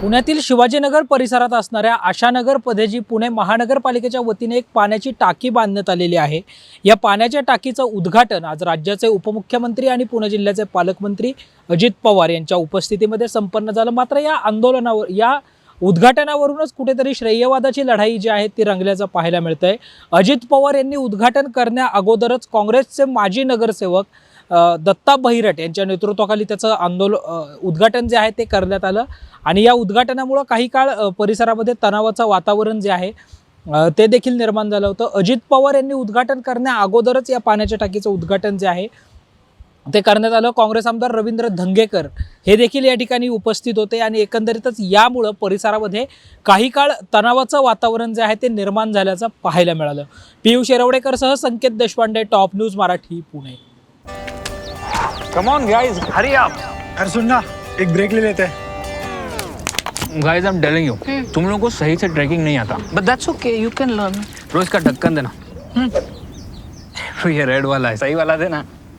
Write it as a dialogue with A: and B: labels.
A: पुण्यातील शिवाजीनगर परिसरात असणाऱ्या आशानगर पदेजी पुणे महानगरपालिकेच्या वतीने एक पाण्याची टाकी बांधण्यात आलेली आहे. या पाण्याच्या टाकीचं उद्घाटन आज राज्याचे उपमुख्यमंत्री आणि पुणे जिल्ह्याचे पालकमंत्री अजित पवार यांच्या उपस्थितीमध्ये संपन्न झालं. मात्र या आंदोलनावर या उद्घाटनावरूनच कुठेतरी श्रेयवादाची लढाई जी आहे ती रंगल्याचं पाहायला मिळतंय. अजित पवार यांनी उद्घाटन करण्या अगोदरच काँग्रेसचे माजी नगरसेवक दत्ता बहिरट यांच्या नेतृत्वाखाली त्याचं आंदोलन उद्घाटन जे आहे ते करण्यात आलं. आणि या उद्घाटनामुळं काही काळ परिसरामध्ये तणावाचं वातावरण जे आहे ते देखील निर्माण झालं होतं. अजित पवार यांनी उद्घाटन करण्या अगोदरच या पाण्याच्या टाकीचं उद्घाटन जे आहे ते करण्यात आलं. काँग्रेस आमदार रवींद्र धंगेकर हे देखील या ठिकाणी उपस्थित होते आणि एकंदरीतच यामुळं परिसरामध्ये काही काळ तणावाचं वातावरण जे आहे ते निर्माण झाल्याचं पाहायला मिळालं. Piyush येरवडेकरसह Sanket Deshpande top news Marathi Pune.
B: Come on guys hurry up
C: अरे सुन ना एक ब्रेक ले लेते. हैं
B: guys I am telling you तुम लोगों को सही से ट्रैकिंग नहीं आता.
D: But that's okay, you can learn.
B: रोज का ढक्कन देना. ये रेड वाला है सही वाला देना.